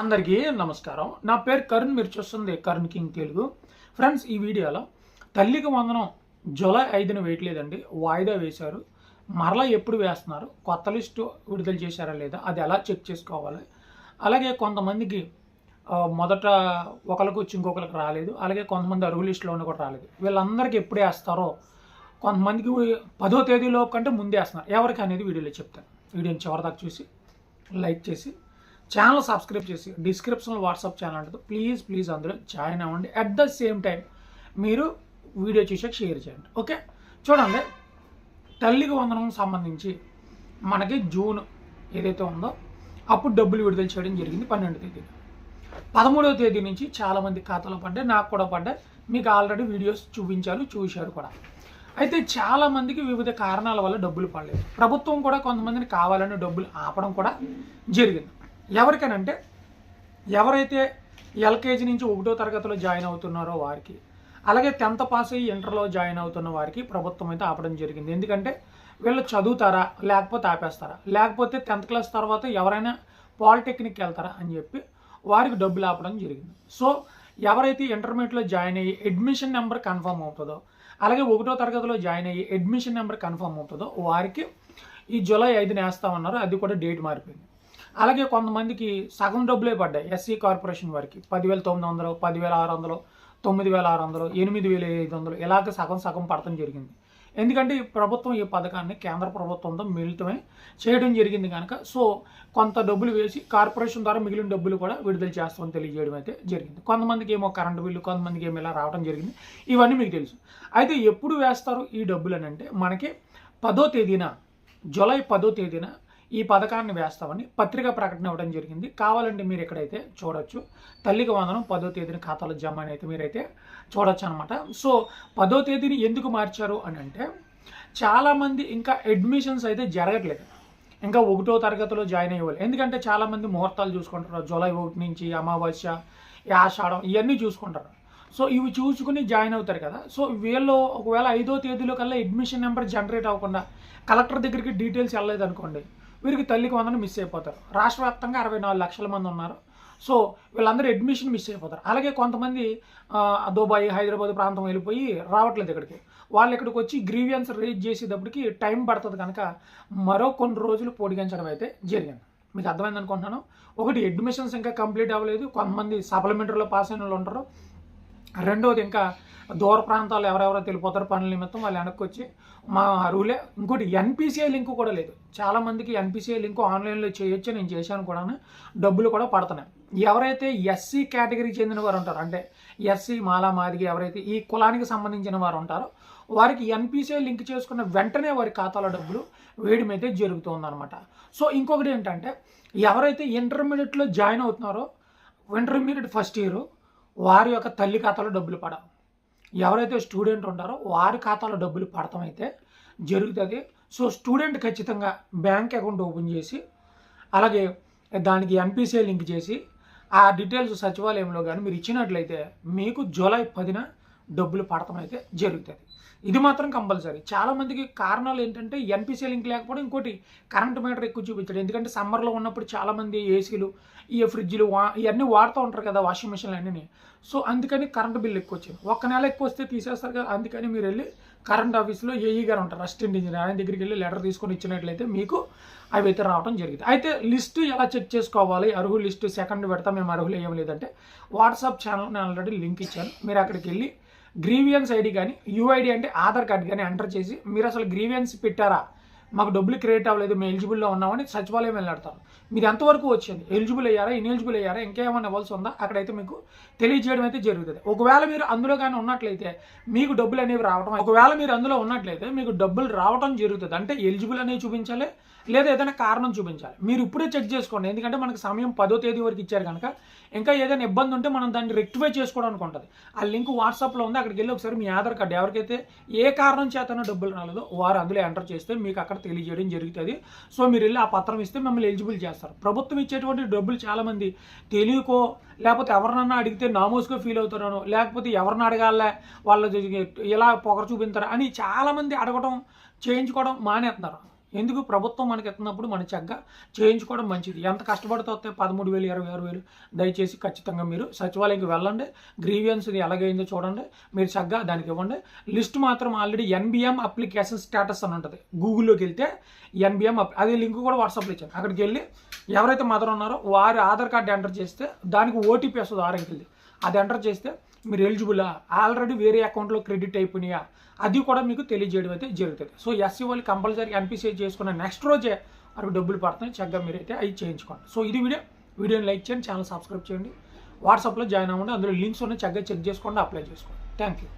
అందరికీ నమస్కారం. నా పేరు కరుణ్ మీరు చూస్తుంది కరుణ్ కింగ్ తెలుగు. ఫ్రెండ్స్ ఈ వీడియోలో తల్లికి వందనం జూలై ఐదున వేయట్లేదండి. వాయిదా వేశారు. మరలా ఎప్పుడు వేస్తున్నారు? కొత్త లిస్టు విడుదల చేశారా లేదా? అది ఎలా చెక్ చేసుకోవాలి? అలాగే కొంతమందికి మొదట ఒకరికి వచ్చి ఇంకొకరికి రాలేదు. అలాగే కొంతమంది అరుగు లిస్టులో ఉన్న కూడా రాలేదు. వీళ్ళందరికీ ఎప్పుడు వేస్తారో కొంతమందికి పదో తేదీలో కంటే ముందే వేస్తున్నారు. ఎవరికి అనేది వీడియోలో చెప్తాను. వీడియోని చివరిదాకా చూసి లైక్ చేసి ఛానల్ సబ్స్క్రైబ్ చేసి డిస్క్రిప్షన్లో వాట్సాప్ ఛానల్ ఉంటుంది. ప్లీజ్ ప్లీజ్ అందులో జాయిన్ అవ్వండి. అట్ ద సేమ్ టైం మీరు వీడియో చూసాక షేర్ చేయండి. ఓకే చూడండి. తల్లికి వందనం సంబంధించి మనకి జూన్ ఏదైతే ఉందో అప్పుడు డబ్బులు విడుదల చేయడం జరిగింది పన్నెండు తేదీ పదమూడవ తేదీ నుంచి చాలామంది ఖాతాలో పడ్డాయి. నాకు కూడా పడ్డాయి. మీకు ఆల్రెడీ వీడియోస్ చూపించారు చూశారు కూడా. అయితే చాలామందికి వివిధ కారణాల వల్ల డబ్బులు పడలేదు. ప్రభుత్వం కూడా కొంతమందిని కావాలని డబ్బులు ఆపడం కూడా జరిగింది. ఎవరికనంటే ఎవరైతే ఎల్కేజీ నుంచి ఒకటో తరగతిలో జాయిన్ అవుతున్నారో వారికి అలాగే టెన్త్ పాస్ అయ్యి ఇంటర్లో జాయిన్ అవుతున్న వారికి ప్రభుత్వం అయితే ఆపడం జరిగింది. ఎందుకంటే వీళ్ళు చదువుతారా లేకపోతే ఆపేస్తారా? లేకపోతే టెన్త్ క్లాస్ తర్వాత ఎవరైనా పాలిటెక్నిక్ వెళ్తారా అని చెప్పి వారికి డబ్బులు ఆపడం జరిగింది. సో ఎవరైతే ఇంటర్మీడియట్లో జాయిన్ అయ్యి అడ్మిషన్ నెంబర్ కన్ఫర్మ్ అవుతుందో అలాగే ఒకటో తరగతిలో జాయిన్ అయ్యి అడ్మిషన్ నెంబర్ కన్ఫర్మ్ అవుతుందో వారికి ఈ జూలై ఐదున వేస్తామన్నారు. అది కూడా డేట్ మారిపోయింది. అలాగే కొంతమందికి సగం డబ్బులే పడ్డాయి. ఎస్సీ కార్పొరేషన్ వారికి పదివేల తొమ్మిది వందలు పదివేల ఆరు వందలు తొమ్మిది వేల ఆరు వందలు ఎనిమిది వేల ఐదు వందలు. ఇలాగ సగం సగం పడటం జరిగింది. ఎందుకంటే ఈ ప్రభుత్వం ఈ పథకాన్ని కేంద్ర ప్రభుత్వంతో మిళితమై చేయడం జరిగింది కనుక సో కొంత డబ్బులు వేసి కార్పొరేషన్ ద్వారా మిగిలిన డబ్బులు కూడా విడుదల చేస్తామని తెలియజేయడం అయితే జరిగింది. కొంతమందికి ఏమో కరెంటు బిల్లు కొంతమందికి ఏమో ఇలా రావడం జరిగింది. ఇవన్నీ మీకు తెలుసు. అయితే ఎప్పుడు వేస్తారు ఈ డబ్బులు అని అంటే మనకి పదో తేదీన జూలై పదో తేదీన ఈ పథకాన్ని వేస్తామని పత్రికా ప్రకటన ఇవ్వడం జరిగింది. కావాలంటే మీరు ఎక్కడైతే చూడొచ్చు తల్లికి వందనం పదో తేదీన ఖాతాలో జమ అని అయితే మీరైతే చూడొచ్చు అనమాట సో పదో తేదీని ఎందుకు మార్చారు అని అంటే చాలామంది ఇంకా అడ్మిషన్స్ అయితే జరగట్లేదు. ఇంకా ఒకటో తరగతిలో జాయిన్ అయ్యేవాళ్ళు. ఎందుకంటే చాలామంది ముహూర్తాలు చూసుకుంటారు. జూలై ఒకటి నుంచి అమావాస్య ఆషాఢం ఇవన్నీ చూసుకుంటారు. సో ఇవి చూసుకుని జాయిన్ అవుతారు కదా. సో వీళ్ళు ఒకవేళ ఐదో తేదీలో కల్లా అడ్మిషన్ నెంబర్ జనరేట్ అవ్వకుండా కలెక్టర్ దగ్గరికి డీటెయిల్స్ వెళ్ళలేదు అనుకోండి వీరికి తల్లికి వందన మిస్ అయిపోతారు. రాష్ట్ర వ్యాప్తంగా అరవై నాలుగు లక్షల మంది ఉన్నారు. సో వీళ్ళందరూ అడ్మిషన్ మిస్ అయిపోతారు. అలాగే కొంతమంది దుబాయ్ హైదరాబాద్ ప్రాంతం వెళ్ళిపోయి రావట్లేదు ఇక్కడికి. వాళ్ళు ఇక్కడికి వచ్చి గ్రీవియన్స్ రేజ్ చేసేటప్పటికి టైం పడుతుంది కనుక మరో కొన్ని రోజులు పొడిగించడం అయితే జరిగింది. మీకు అర్థమైంది అనుకుంటున్నాను? ఒకటి అడ్మిషన్స్ ఇంకా కంప్లీట్ అవ్వలేదు. కొంతమంది సప్లిమెంటరీలో పాస్ అయిన వాళ్ళు ఉంటారు. రెండోది ఇంకా దూర ప్రాంతాలు ఎవరెవరో తెలిపోతారు పనుల నిమిత్తం వాళ్ళు వెనక్కి వచ్చి మా అరువులే ఇంకోటి ఎన్పిసిఐ లింక్ కూడా లేదు. చాలామందికి ఎన్పిసిఐ లింక్ ఆన్లైన్లో చేయొచ్చు నేను చేశాను కూడా డబ్బులు కూడా పడుతున్నాయి. ఎవరైతే ఎస్సీ కేటగిరీకి చెందిన వారు ఉంటారో అంటే ఎస్సీ మాలా మాదిగి ఎవరైతే ఈ కులానికి సంబంధించిన వారు ఉంటారో వారికి ఎన్పిసిఐ లింక్ చేసుకున్న వెంటనే వారి ఖాతాలో డబ్బులు వేయడం అయితే జరుగుతుందన్నమాట. సో ఇంకొకటి ఏంటంటే ఎవరైతే ఇంటర్మీడియట్లో జాయిన్ అవుతున్నారో ఇంటర్మీడియట్ ఫస్ట్ ఇయర్ వారి యొక్క తల్లి ఖాతాలో డబ్బులు పడాలి. ఎవరైతే స్టూడెంట్ ఉంటారో వారి ఖాతాలో డబ్బులు పడటం అయితే జరుగుతుంది. సో స్టూడెంట్ ఖచ్చితంగా బ్యాంక్ అకౌంట్ ఓపెన్ చేసి అలాగే దానికి ఎంపీసీఐ లింక్ చేసి ఆ డీటెయిల్స్ సచివాలయంలో కానీ మీరు ఇచ్చినట్లయితే మీకు జూలై పదిన డబ్బులు పడటం అయితే జరుగుతుంది. ఇది మాత్రం కంపల్సరీ. చాలా మందికి కారణాలు ఏంటంటే ఎన్పిసి లింక్ లేకపోవడం ఇంకోటి కరెంట్ మీటర్ ఎక్కువ చూపించడం. ఎందుకంటే సమ్మర్లో ఉన్నప్పుడు చాలామంది ఏసీలు ఈ ఫ్రిడ్జ్లు వా ఇవన్నీ వాడుతూ ఉంటారు కదా వాషింగ్ మిషన్లు అన్నీ సో అందుకని కరెంట్ బిల్ ఎక్కువ వచ్చింది. ఒక్క నెల ఎక్కువ వస్తే తీసేస్తారు కదా అందుకని మీరు వెళ్ళి కరెంట్ ఆఫీస్లో ఏఈ గారు ఉంటారు. అసిస్టెంట్ ఇంజనీర్ ఆయన దగ్గరికి వెళ్ళి లెటర్ తీసుకొని ఇచ్చినట్లయితే మీకు అవి అయితే రావడం జరిగింది. అయితే లిస్టు ఎలా చెక్ చేసుకోవాలి? అర్హుల లిస్టు సెకండ్ పెడతా మేము అర్హులు ఏం లేదంటే వాట్సాప్ ఛానల్ నేను ఆల్రెడీ లింక్ ఇచ్చాను. మీరు అక్కడికి వెళ్ళి గ్రీవియన్స్ ఐడి కానీ యూఐడి అంటే ఆధార్ కార్డ్ కానీ ఎంటర్ చేసి మీరు అసలు గ్రీవియన్స్ పెట్టారా? మాకు డబ్బులు క్రియేట్ అవ్వలేదు మేము ఎలిజిబుల్లో ఉన్నామని సచివాలయం వెళ్ళాడతాను మీరు ఎంతవరకు వచ్చింది? ఎలిజిబుల్ అయ్యారా? ఇన్ఎలిజిబుల్ అయ్యారా? ఇంకేమైనా ఇవ్వాల్సి ఉందా? అక్కడైతే మీకు తెలియజేయడం అయితే జరుగుతుంది. ఒకవేళ మీరు అందులో కానీ ఉన్నట్లయితే మీకు డబ్బులు అనేవి రావడం ఒకవేళ మీరు అందులో ఉన్నట్లయితే మీకు డబ్బులు రావడం జరుగుతుంది. అంటే ఎలిజిబుల్ అనేవి చూపించాలి లేదా ఏదైనా కారణం చూపించాలి. మీరు ఇప్పుడే చెక్ చేసుకోండి. ఎందుకంటే మనకు సమయం పదో తేదీ వరకు ఇచ్చారు కనుక ఇంకా ఏదైనా ఇబ్బంది ఉంటే మనం దాన్ని రెక్టిఫై చేసుకోవడానికి ఉంటుంది. ఆ లింక్ వాట్సాప్లో ఉంది. అక్కడికి వెళ్ళి ఒకసారి మీ ఆధార్ కార్డు ఎవరికైతే ఏ కారణం చేతనో డబ్బులు రాలేదో వారు అందులో ఎంటర్ చేస్తే మీకు అక్కడ తెలియజేయడం జరుగుతుంది. సో మీరు వెళ్ళి ఆ పత్రం ఇస్తే మిమ్మల్ని ఎలిజిబుల్ చేస్తారు. ప్రభుత్వం ఇచ్చేటువంటి డబ్బులు చాలామంది తెలియకో లేకపోతే ఎవరినన్నా అడిగితే నామోస్గా ఫీల్ అవుతారనో లేకపోతే ఎవరిని అడగాలే వాళ్ళ ఇలా పొగర చూపించారు అని చాలామంది అడగడం చేయించుకోవడం మానేస్తున్నారు ఎందుకు ప్రభుత్వం మనకి ఎత్తున్నప్పుడు మన చక్కగా చేయించుకోవడం మంచిది? ఎంత కష్టపడితే వస్తే పదమూడు వేలు ఇరవై ఆరు వేలు దయచేసి ఖచ్చితంగా మీరు సచివాలయంకి వెళ్ళండి. గ్రీవియన్స్ ఎలాగైందో చూడండి. మీరు చక్కగా దానికి ఇవ్వండి. లిస్ట్ మాత్రం ఆల్రెడీ ఎన్బిఎం అప్లికేషన్ స్టేటస్ అని ఉంటుంది. గూగుల్లోకి వెళ్తే ఎన్బిఎం అదే లింక్ కూడా వాట్సాప్లో ఇచ్చాను. అక్కడికి వెళ్ళి ఎవరైతే మదర్ ఉన్నారో వారి ఆధార్ కార్డు ఎంటర్ చేస్తే దానికి ఓటీపీ వస్తుంది ఆరు అంకెల్ది అది ఎంటర్ చేస్తే మీరు ఎలిజిబులా ఆల్రెడీ వేరే అకౌంట్లో క్రెడిట్ అయిపోయినాయా? అది కూడా మీకు తెలియజేయడం అయితే జరుగుతుంది. సో ఎస్సీ వాళ్ళు కంపల్సరీ ఎన్పిసిఐ చేసుకున్న నెక్స్ట్ రోజే వారికి డబ్బులు పడుతున్నాయి. చక్కగా మీరైతే అవి చేయించుకోండి. సో ఇది వీడియో. వీడియోని లైక్ చేయండి ఛానల్ సబ్స్క్రైబ్ చేయండి. వాట్సాప్లో జాయిన్ అవ్వండి. అందులో లింక్స్ ఉన్నాయి. చక్కగా చెక్ చేసుకోండి అప్లై చేసుకోండి. Thank you